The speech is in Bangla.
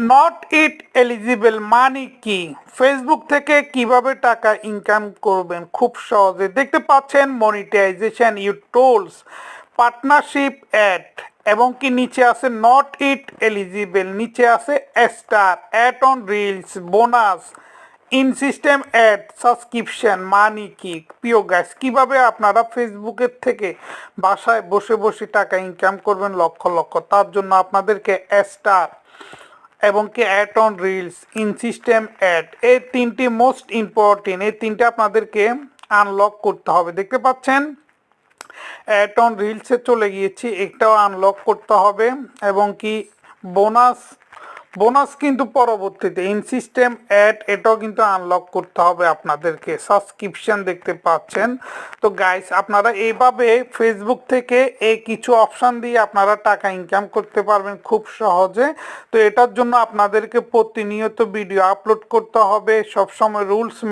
নট ইট এলিজিবল মানে কি? ফেসবুক থেকে কীভাবে টাকা ইনকাম করবেন? খুব সহজে। দেখতে পাচ্ছেন monetization you tools partnership ad এবং কি নিচে আছে নট ইট এলিজিবল নিচে আছে star ad on reels bonus in system ad subscription money কি? প্রিয় গ্যাস কীভাবে আপনারা ফেসবুকের থেকে বাসায় বসে বসে টাকা ইনকাম করবেন লক্ষ লক্ষ? তার জন্য আপনাদেরকে স্টার এবং কি ad on reels in system ad এই তিনটি মোস্ট ইম্পর্টেন্ট এই তিনটে আপনাদেরকে আনলক করতে হবে। দেখতে পাচ্ছেন? অ্যাড অন রিলসে চলে গিয়েছি, একটাও আনলক করতে হবে এবং কি বোনাস বোনাস কিন্তু পরবর্তীতে ইন সিস্টেম অ্যাড এটাও কিন্তু আনলক করতে হবে আপনাদেরকে। সাবস্ক্রিপশন দেখতে পাচ্ছেন। তো গাইস আপনারা এইভাবে ফেসবুক থেকে এই কিছু অপশান দিয়ে আপনারা টাকা ইনকাম করতে পারবেন খুব সহজে। তো এটার জন্য আপনাদেরকে প্রতিনিয়ত ভিডিও আপলোড করতে হবে। সবসময় রুলস